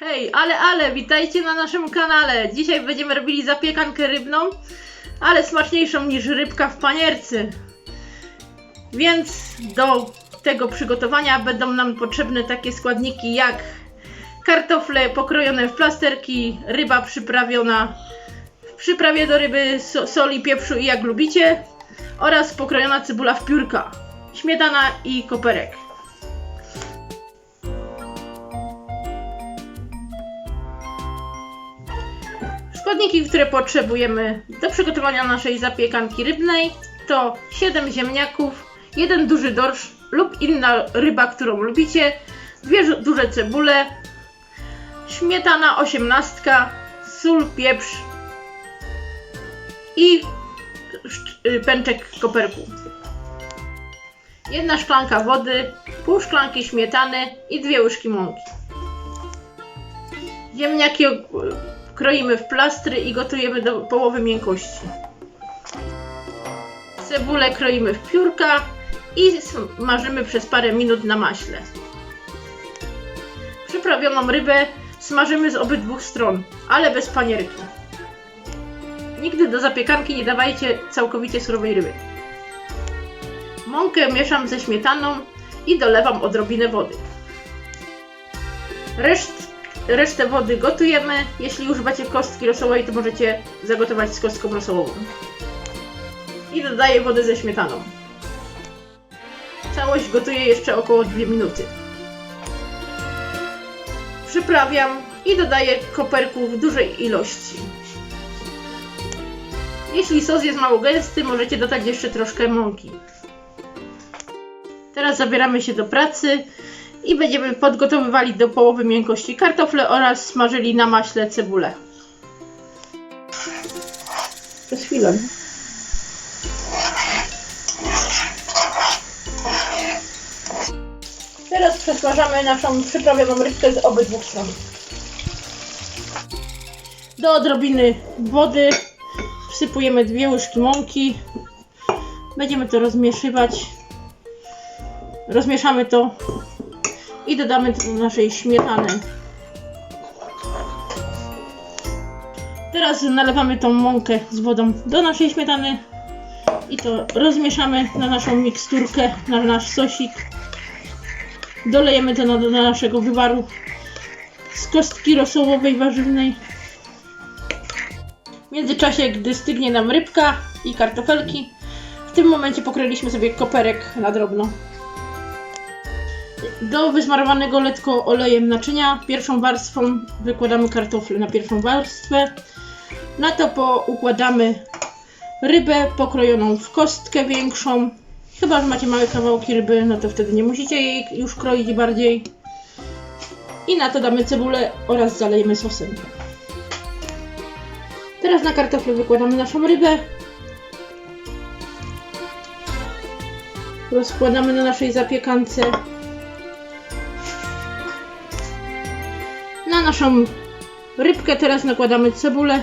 Hej, ale, ale, witajcie na naszym kanale. Dzisiaj będziemy robili zapiekankę rybną, ale smaczniejszą niż rybka w panierce. Więc do tego przygotowania będą nam potrzebne takie składniki jak kartofle pokrojone w plasterki, ryba przyprawiona w przyprawie do ryby, so, soli, pieprzu i jak lubicie oraz pokrojona cebula w piórka, śmietana i koperek. Składniki, które potrzebujemy do przygotowania naszej zapiekanki rybnej to 7 ziemniaków, jeden duży dorsz lub inna ryba, którą lubicie, dwie duże cebule, śmietana 18, sól, pieprz i y, pęczek koperku. Jedna szklanka wody, pół szklanki śmietany i dwie łyżki mąki. Ziemniaki kroimy w plastry i gotujemy do połowy miękkości. Cebulę kroimy w piórka i smażymy przez parę minut na maśle. Przyprawioną rybę smażymy z obydwu stron, ale bez panierki. Nigdy do zapiekanki nie dawajcie całkowicie surowej ryby. Mąkę mieszam ze śmietaną i dolewam odrobinę wody. Reszt, resztę wody gotujemy. Jeśli używacie kostki rosołowej, to możecie zagotować z kostką rosołową. I dodaję wodę ze śmietaną. Całość gotuję jeszcze około 2 minuty. Przyprawiam i dodaję koperków w dużej ilości. Jeśli sos jest mało gęsty, możecie dodać jeszcze troszkę mąki. Teraz zabieramy się do pracy i będziemy podgotowywali do połowy miękkości kartofle oraz smażyli na maśle cebulę. Przez chwilę. Teraz przesmażamy naszą przyprawioną rybkę z obydwu stron. Do odrobiny wody wsypujemy dwie łyżki mąki. Będziemy to rozmieszywać. Rozmieszamy to i dodamy do naszej śmietany. Teraz nalewamy tą mąkę z wodą do naszej śmietany i to rozmieszamy na naszą miksturkę, na nasz sosik. Dolejemy to na, do naszego wywaru z kostki rosołowej warzywnej. W międzyczasie, gdy stygnie nam rybka i kartofelki, w tym momencie pokroiliśmy sobie koperek na drobno. Do wysmarowanego lekko olejem naczynia pierwszą warstwą wykładamy kartofle na pierwszą warstwę. Na to poukładamy rybę pokrojoną w kostkę większą. Chyba, że macie małe kawałki ryby, no to wtedy nie musicie jej już kroić bardziej. I na to damy cebulę oraz zalejemy sosem. Teraz na kartofle wykładamy naszą rybę. Rozkładamy na naszej zapiekance. Naszą rybkę teraz nakładamy cebulę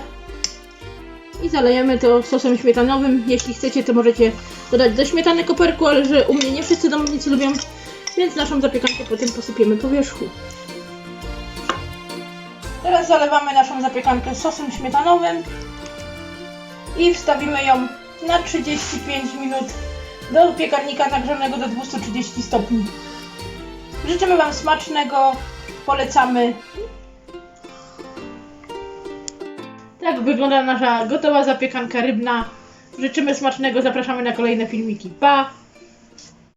i zalejemy to sosem śmietanowym. Jeśli chcecie, to możecie dodać do śmietany koperku, ale że u mnie nie wszyscy domownicy lubią, więc naszą zapiekankę potem posypiemy po wierzchu. Teraz zalewamy naszą zapiekankę sosem śmietanowym i wstawimy ją na 35 minut do piekarnika nagrzanego do 230 stopni. Życzymy Wam smacznego, polecamy. Tak wygląda nasza gotowa zapiekanka rybna. Życzymy smacznego, zapraszamy na kolejne filmiki. Pa!